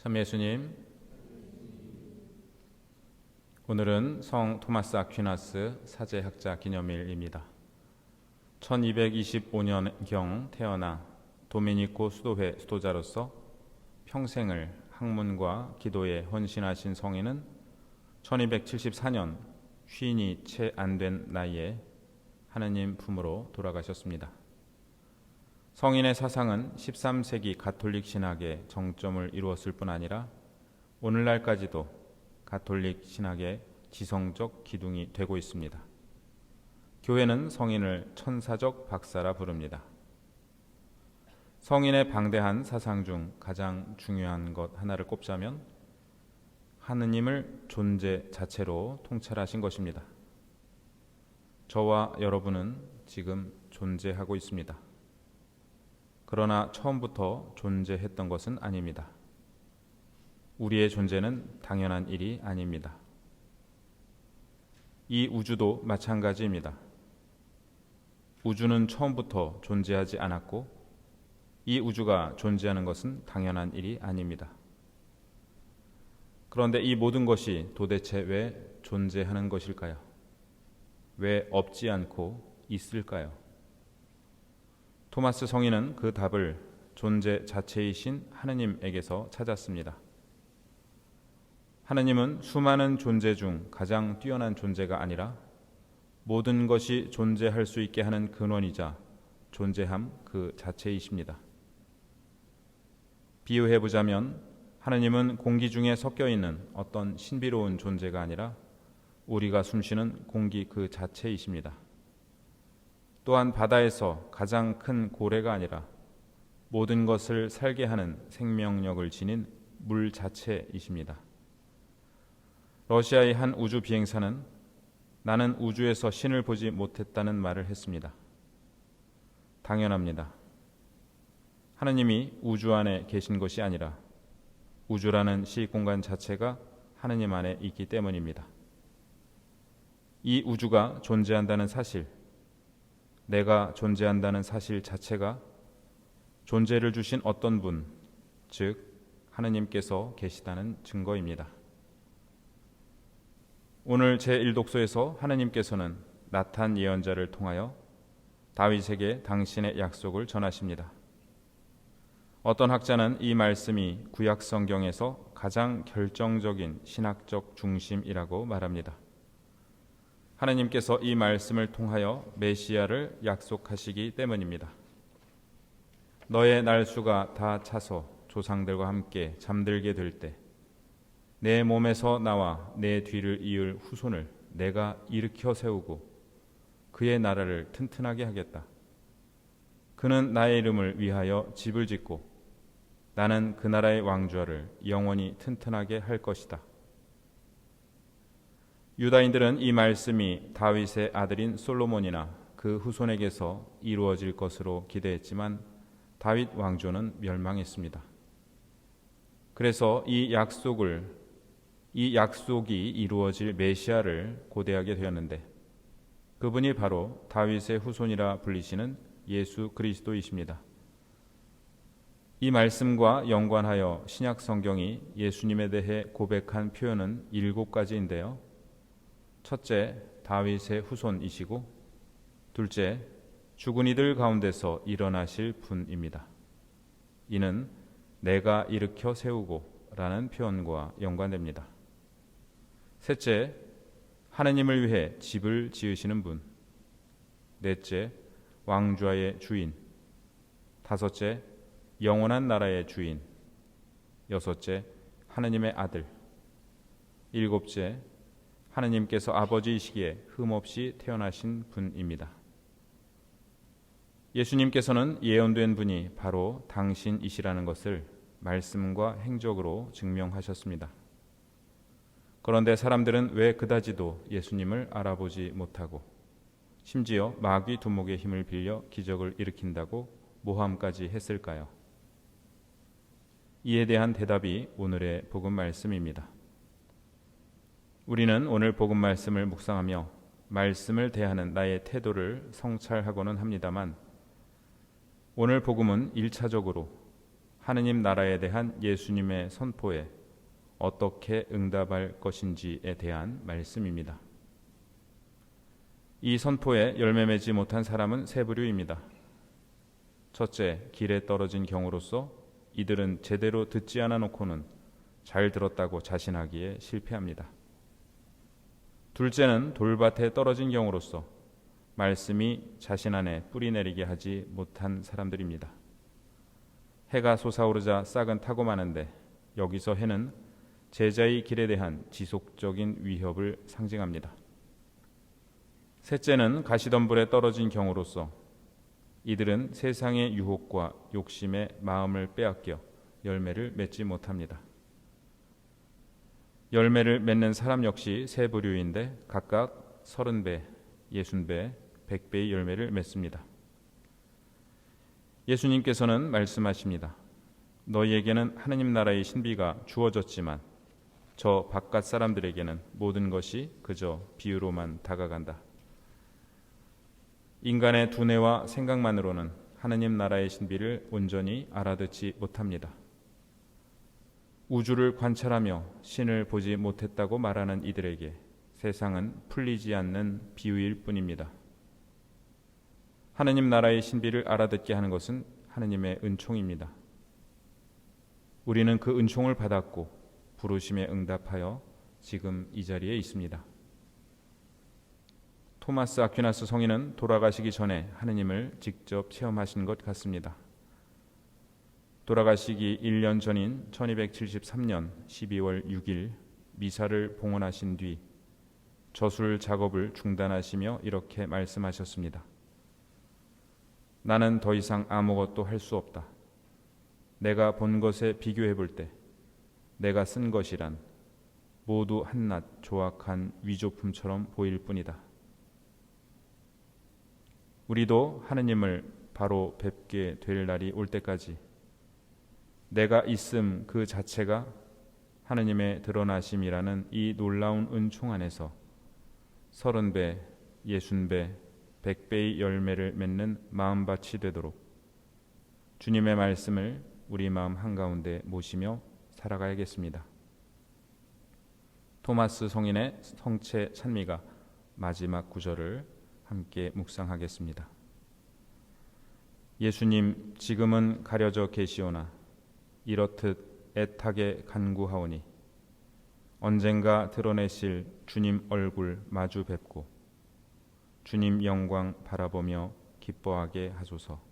참 예수님 오늘은 성 토마스 아퀴나스 사제학자 기념일입니다. 1225년경 태어나 도미니코 수도회 수도자로서 평생을 학문과 기도에 헌신하신 성인은 1274년 쉰이 채 안 된 나이에 하느님 품으로 돌아가셨습니다. 성인의 사상은 13세기 가톨릭 신학의 정점을 이루었을 뿐 아니라 오늘날까지도 가톨릭 신학의 지성적 기둥이 되고 있습니다. 교회는 성인을 천사적 박사라 부릅니다. 성인의 방대한 사상 중 가장 중요한 것 하나를 꼽자면 하느님을 존재 자체로 통찰하신 것입니다. 저와 여러분은 지금 존재하고 있습니다. 그러나 처음부터 존재했던 것은 아닙니다. 우리의 존재는 당연한 일이 아닙니다. 이 우주도 마찬가지입니다. 우주는 처음부터 존재하지 않았고 이 우주가 존재하는 것은 당연한 일이 아닙니다. 그런데 이 모든 것이 도대체 왜 존재하는 것일까요? 왜 없지 않고 있을까요? 토마스 성인은 그 답을 존재 자체이신 하느님에게서 찾았습니다. 하느님은 수많은 존재 중 가장 뛰어난 존재가 아니라 모든 것이 존재할 수 있게 하는 근원이자 존재함 그 자체이십니다. 비유해 보자면 하느님은 공기 중에 섞여 있는 어떤 신비로운 존재가 아니라 우리가 숨쉬는 공기 그 자체이십니다. 또한 바다에서 가장 큰 고래가 아니라 모든 것을 살게 하는 생명력을 지닌 물 자체이십니다. 러시아의 한 우주 비행사는 나는 우주에서 신을 보지 못했다는 말을 했습니다. 당연합니다. 하느님이 우주 안에 계신 것이 아니라 우주라는 시 공간 자체가 하느님 안에 있기 때문입니다. 이 우주가 존재한다는 사실, 내가 존재한다는 사실 자체가 존재를 주신 어떤 분, 즉 하느님께서 계시다는 증거입니다. 오늘 제1독서에서 하느님께서는 나탄 예언자를 통하여 다윗에게 당신의 약속을 전하십니다. 어떤 학자는 이 말씀이 구약 성경에서 가장 결정적인 신학적 중심이라고 말합니다. 하나님께서 이 말씀을 통하여 메시아를 약속하시기 때문입니다. 너의 날수가 다 차서 조상들과 함께 잠들게 될 때 내 몸에서 나와 내 뒤를 이을 후손을 내가 일으켜 세우고 그의 나라를 튼튼하게 하겠다. 그는 나의 이름을 위하여 집을 짓고 나는 그 나라의 왕좌를 영원히 튼튼하게 할 것이다. 유다인들은 이 말씀이 다윗의 아들인 솔로몬이나 그 후손에게서 이루어질 것으로 기대했지만 다윗 왕조는 멸망했습니다. 그래서 이 약속을 이 약속이 이루어질 메시아를 고대하게 되었는데 그분이 바로 다윗의 후손이라 불리시는 예수 그리스도이십니다. 이 말씀과 연관하여 신약 성경이 예수님에 대해 고백한 표현은 일곱 가지인데요. 첫째, 다윗의 후손이시고 둘째, 죽은 이들 가운데서 일어나실 분입니다. 이는 내가 일으켜 세우고 라는 표현과 연관됩니다. 셋째, 하느님을 위해 집을 지으시는 분. 넷째, 왕좌의 주인. 다섯째, 영원한 나라의 주인. 여섯째, 하느님의 아들. 일곱째, 하느님께서 아버지이시기에 흠없이 태어나신 분입니다. 예수님께서는 예언된 분이 바로 당신이시라는 것을 말씀과 행적으로 증명하셨습니다. 그런데 사람들은 왜 그다지도 예수님을 알아보지 못하고 심지어 마귀 두목의 힘을 빌려 기적을 일으킨다고 모함까지 했을까요? 이에 대한 대답이 오늘의 복음 말씀입니다. 우리는 오늘 복음 말씀을 묵상하며 말씀을 대하는 나의 태도를 성찰하고는 합니다만 오늘 복음은 일차적으로 하느님 나라에 대한 예수님의 선포에 어떻게 응답할 것인지에 대한 말씀입니다. 이 선포에 열매 맺지 못한 사람은 세 부류입니다. 첫째, 길에 떨어진 경우로서 이들은 제대로 듣지 않아 놓고는 잘 들었다고 자신하기에 실패합니다. 둘째는 돌밭에 떨어진 경우로서 말씀이 자신 안에 뿌리 내리게 하지 못한 사람들입니다. 해가 솟아오르자 싹은 타고 마는데 여기서 해는 제자의 길에 대한 지속적인 위협을 상징합니다. 셋째는 가시덤불에 떨어진 경우로서 이들은 세상의 유혹과 욕심에 마음을 빼앗겨 열매를 맺지 못합니다. 열매를 맺는 사람 역시 세 부류인데 각각 서른 배, 예순 배, 백 배의 열매를 맺습니다. 예수님께서는 말씀하십니다. 너희에게는 하느님 나라의 신비가 주어졌지만 저 바깥 사람들에게는 모든 것이 그저 비유로만 다가간다. 인간의 두뇌와 생각만으로는 하느님 나라의 신비를 온전히 알아듣지 못합니다. 우주를 관찰하며 신을 보지 못했다고 말하는 이들에게 세상은 풀리지 않는 비유일 뿐입니다. 하느님 나라의 신비를 알아듣게 하는 것은 하느님의 은총입니다. 우리는 그 은총을 받았고 부르심에 응답하여 지금 이 자리에 있습니다. 토마스 아퀴나스 성인은 돌아가시기 전에 하느님을 직접 체험하신 것 같습니다. 돌아가시기 1년 전인 1273년 12월 6일 미사를 봉헌하신 뒤 저술 작업을 중단하시며 이렇게 말씀하셨습니다. 나는 더 이상 아무것도 할 수 없다. 내가 본 것에 비교해 볼 때 내가 쓴 것이란 모두 한낱 조악한 위조품처럼 보일 뿐이다. 우리도 하느님을 바로 뵙게 될 날이 올 때까지 내가 있음 그 자체가 하느님의 드러나심이라는 이 놀라운 은총 안에서 서른 배, 예순 배, 백 배의 열매를 맺는 마음밭이 되도록 주님의 말씀을 우리 마음 한가운데 모시며 살아가야겠습니다. 토마스 성인의 성체 찬미가 마지막 구절을 함께 묵상하겠습니다. 예수님 지금은 가려져 계시오나 이렇듯 애타게 간구하오니 언젠가 드러내실 주님 얼굴 마주 뵙고 주님 영광 바라보며 기뻐하게 하소서.